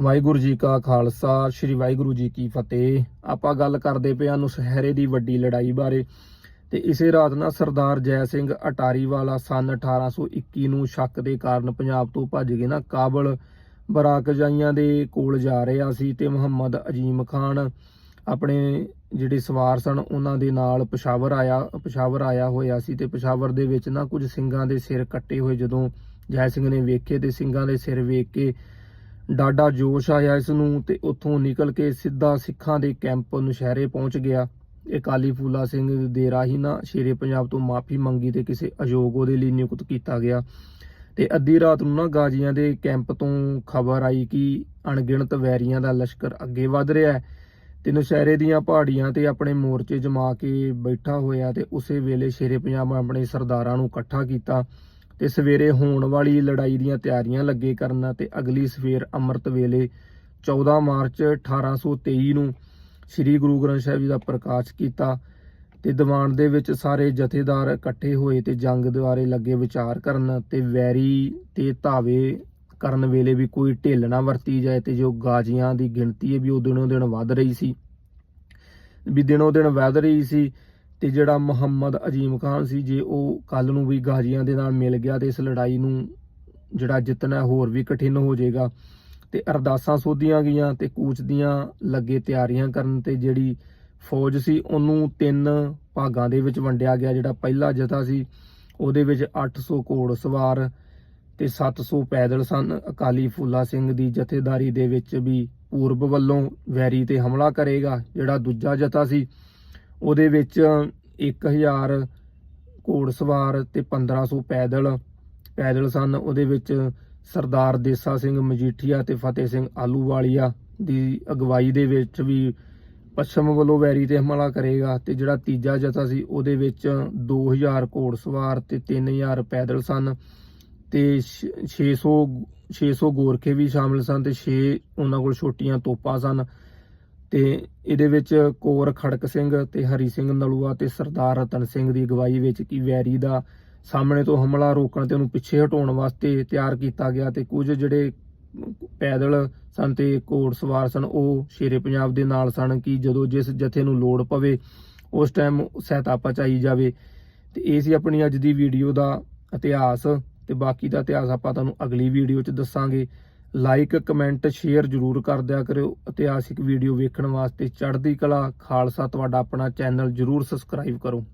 ਵਾਹਿਗੁਰੂ ਜੀ ਕਾ ਖਾਲਸਾ, ਸ੍ਰੀ ਵਾਹਿਗੁਰੂ ਜੀ ਕੀ ਫਤਿਹ। ਆਪਾਂ ਗੱਲ ਕਰਦੇ ਪਏ ਹਾਂ ਨੁਸਹਿਰੇ ਦੀ ਵੱਡੀ ਲੜਾਈ ਬਾਰੇ ਤੇ ਇਸੇ ਰਾਤ ਨਾ ਸਰਦਾਰ ਜੈ ਸਿੰਘ ਅਟਾਰੀ ਵਾਲਾ ਸਨ 1821 ਨੂੰ ਸ਼ੱਕ ਦੇ ਕਾਰਨ ਪੰਜਾਬ ਤੋਂ ਭੱਜ ਕੇ ਨਾ ਕਾਬਲ ਬਰਾਕਜਾਈਆਂ ਦੇ ਕੋਲ ਜਾ ਰਿਹਾ ਸੀ ਤੇ ਮੁਹੰਮਦ ਅਜੀਮ ਖਾਨ ਆਪਣੇ ਜਿਹੜੇ ਸਵਾਰ ਸਨ, ਉਹਨਾਂ ਦੇ ਨਾਲ ਪਸ਼ਾਵਰ ਆਇਆ ਪਸ਼ਾਵਰ ਆਇਆ ਹੋਇਆ ਸੀ ਤੇ ਪਸ਼ਾਵਰ ਦੇ ਵਿੱਚ ਨਾ ਕੁਝ ਸਿੰਘਾਂ ਦੇ ਸਿਰ ਕੱਟੇ ਹੋਏ ਜਦੋਂ ਜੈ ਸਿੰਘ ਨੇ ਵੇਖੇ ਤੇ ਸਿੰਘਾਂ ਦੇ ਸਿਰ ਵੇਖ ਕੇ ਡਾਡਾ ਜੋਸ਼ ਆਇਆ ਇਸ ਨੂੰ ਤੇ ਉੱਥੋਂ ਨਿਕਲ ਕੇ ਸਿੱਧਾ ਸਿੱਖਾਂ ਦੇ ਕੈਂਪ ਨੁਸ਼ਹਿਰੇ ਪਹੁੰਚ ਗਿਆ। ਇਹ ਕਾਲੀ ਫੂਲਾ ਸਿੰਘ ਦੇ ਰਾਹੀਂ ਨਾ ਸ਼ੇਰੇ ਪੰਜਾਬ ਤੋਂ ਮਾਫੀ ਮੰਗੀ ਤੇ ਕਿਸੇ ਅਯੋਗ ਉਹਦੇ ਲਈ ਨਿਯੁਕਤ ਕੀਤਾ ਗਿਆ। ਤੇ ਅੱਧੀ ਰਾਤ ਨੂੰ ਨਾ ਗਾਜੀਆਂ ਦੇ ਕੈਂਪ ਤੋਂ ਖਬਰ ਆਈ ਕਿ ਅਣਗਿਣਤ ਵੈਰੀਆਂ ਦਾ ਲਸ਼ਕਰ ਅੱਗੇ ਵਧ ਰਿਹਾ ਹੈ ਤੇ ਨੁਸ਼ਹਿਰੇ ਦੀਆਂ ਪਹਾੜੀਆਂ ਤੇ ਆਪਣੇ ਮੋਰਚੇ ਜਮਾ ਕੇ ਬੈਠਾ ਹੋਇਆ ਤੇ ਉਸੇ ਵੇਲੇ ਸ਼ੇਰੇ ਪੰਜਾਬ ਆਪਣੇ ਸਰਦਾਰਾਂ ਨੂੰ ਇਕੱਠਾ ਕੀਤਾ। ਤੇ ਸਵੇਰੇ ਹੋਣ ਵਾਲੀ ਲੜਾਈ ਦੀਆਂ ਤਿਆਰੀਆਂ ਲੱਗੇ ਕਰਨ ਤੇ ਅਗਲੀ ਸਵੇਰ ਅੰਮ੍ਰਿਤ ਵੇਲੇ 14 ਮਾਰਚ 1823 ਨੂੰ ਸ੍ਰੀ ਗੁਰੂ ਗ੍ਰੰਥ ਸਾਹਿਬ ਜੀ ਦਾ ਪ੍ਰਕਾਸ਼ ਕੀਤਾ ਤੇ ਦੀਵਾਨ ਦੇ ਵਿੱਚ ਸਾਰੇ ਜਥੇਦਾਰ ਇਕੱਠੇ ਹੋਏ ਤੇ ਜੰਗ ਦੁਆਰੇ ਲੱਗੇ ਵਿਚਾਰ ਕਰਨ ਤੇ ਵੈਰੀ ਤੇ ਧਾਵੇ ਕਰਨ ਵੇਲੇ ਵੀ ਕੋਈ ਢਿੱਲ ਨਾ ਵਰਤੀ ਜਾਏ ਤੇ ਜੋ ਗਾਜੀਆਂ ਦੀ ਗਿਣਤੀ ਹੈ ਵੀ ਉਹ ਦਿਨੋਂ ਦਿਨ ਵੱਧ ਰਹੀ ਸੀ, ਵੀ ਦਿਨੋਂ ਦਿਨ ਵੱਧ ਰਹੀ ਸੀ ਤੇ ਜਿਹੜਾ ਮੁਹੰਮਦ ਅਜੀਮ ਖਾਨ ਸੀ, ਜੇ ਉਹ ਕੱਲ ਨੂੰ ਵੀ ਗਾਜੀਆਂ ਦੇ ਨਾਲ ਮਿਲ ਗਿਆ ਤੇ ਇਸ ਲੜਾਈ ਨੂੰ ਜਿਹੜਾ ਜਿੱਤਣਾ ਹੋਰ ਵੀ ਕਠਿਨ ਹੋ ਜਾਏਗਾ। ਤੇ ਅਰਦਾਸਾਂ ਸੋਧੀਆਂ ਗਈਆਂ ਤੇ ਕੂਚ ਦੀਆਂ ਲੱਗੇ ਤਿਆਰੀਆਂ ਕਰਨ ਤੇ ਜਿਹੜੀ ਫੌਜ ਸੀ, ਉਹਨੂੰ ਤਿੰਨ ਭਾਗਾਂ ਦੇ ਵਿੱਚ ਵੰਡਿਆ ਗਿਆ। ਜਿਹੜਾ ਪਹਿਲਾ ਜਥਾ ਸੀ, ਉਹਦੇ ਵਿੱਚ 800 ਘੋੜ ਸਵਾਰ ਤੇ 700 ਪੈਦਲ ਸਨ। ਅਕਾਲੀ ਫੂਲਾ ਸਿੰਘ ਦੀ ਜਥੇਦਾਰੀ ਦੇ ਵਿੱਚ ਵੀ ਪੂਰਬ ਵੱਲੋਂ ਵੈਰੀ ਤੇ ਹਮਲਾ ਕਰੇਗਾ, ਜਿਹੜਾ ਦੂਜਾ ਜਥਾ ਸੀ। ਉਹਦੇ ਵਿੱਚ 1000 ਘੋੜ ਸਵਾਰ ਤੇ 1500 ਪੈਦਲ ਪੈਦਲ ਸਨ। ਉਹਦੇ ਵਿੱਚ ਸਰਦਾਰ ਦੇਸਾ ਸਿੰਘ ਮਜੀਠੀਆ ਤੇ ਫਤਿਹ ਸਿੰਘ ਆਲੂਵਾਲੀਆ ਦੀ ਅਗਵਾਈ ਦੇ ਵਿੱਚ ਵੀ ਪੱਛਮ ਵੱਲੋਂ ਵੈਰੀ ਤੇ ਹਮਲਾ ਕਰੇਗਾ ਤੇ ਜਿਹੜਾ ਤੀਜਾ ਜਥਾ ਸੀ, ਉਹਦੇ ਵਿੱਚ 2000 ਘੋੜ ਸਵਾਰ ਤੇ 3000 ਪੈਦਲ ਸਨ ਤੇ ਛ- 600 600 ਗੋਰਖੇ ਵੀ ਸ਼ਾਮਲ ਸਨ ਤੇ 6 ਉਹਨਾਂ ਕੋਲ ਛੋਟੀਆਂ ਤੋਪਾਂ ਸਨ। ਤੇ ਇਹਦੇ ਵਿੱਚ ਕੋਰ ਖੜਕ ਸਿੰਘ ਤੇ ਹਰੀ ਸਿੰਘ ਨਲੂਆ ਤੇ ਸਰਦਾਰ ਰਤਨ ਸਿੰਘ ਦੀ ਅਗਵਾਈ ਵਿੱਚ ਕੀ ਵੈਰੀ ਦਾ ਸਾਹਮਣੇ ਤੋਂ ਹਮਲਾ ਰੋਕਣ ਤੇ ਉਹਨੂੰ ਪਿੱਛੇ ਹਟਾਉਣ ਵਾਸਤੇ ਤਿਆਰ ਕੀਤਾ ਗਿਆ ਤੇ ਕੁਝ ਜਿਹੜੇ ਪੈਦਲ ਸਨ ਤੇ ਘੋੜ ਸਵਾਰ ਸਨ, ਉਹ ਸ਼ੇਰੇ ਪੰਜਾਬ ਦੇ ਨਾਲ ਸਨ ਕਿ ਜਦੋਂ ਜਿਸ ਜਥੇ ਨੂੰ ਲੋੜ ਪਵੇ, ਉਸ ਟਾਈਮ ਸਹਾਇਤਾ ਪਹੁੰਚਾਈ ਜਾਵੇ। ਤੇ ਇਹ ਸੀ ਆਪਣੀ ਅੱਜ ਦੀ ਵੀਡੀਓ ਦਾ ਇਤਿਹਾਸ ਤੇ ਬਾਕੀ ਦਾ ਇਤਿਹਾਸ ਆਪਾਂ ਤੁਹਾਨੂੰ ਅਗਲੀ ਵੀਡੀਓ 'ਚ ਦੱਸਾਂਗੇ। ਲਾਈਕ, ਕਮੈਂਟ, ਸ਼ੇਅਰ ਜਰੂਰ ਕਰ ਦਿਆ ਕਰਿਓ। ਇਤਿਹਾਸਿਕ ਵੀਡੀਓ ਵੇਖਣ ਵਾਸਤੇ ਚੜ੍ਹਦੀ ਕਲਾ ਖਾਲਸਾ ਤੁਹਾਡਾ ਆਪਣਾ ਚੈਨਲ ਜਰੂਰ ਸਬਸਕ੍ਰਾਈਬ ਕਰੋ।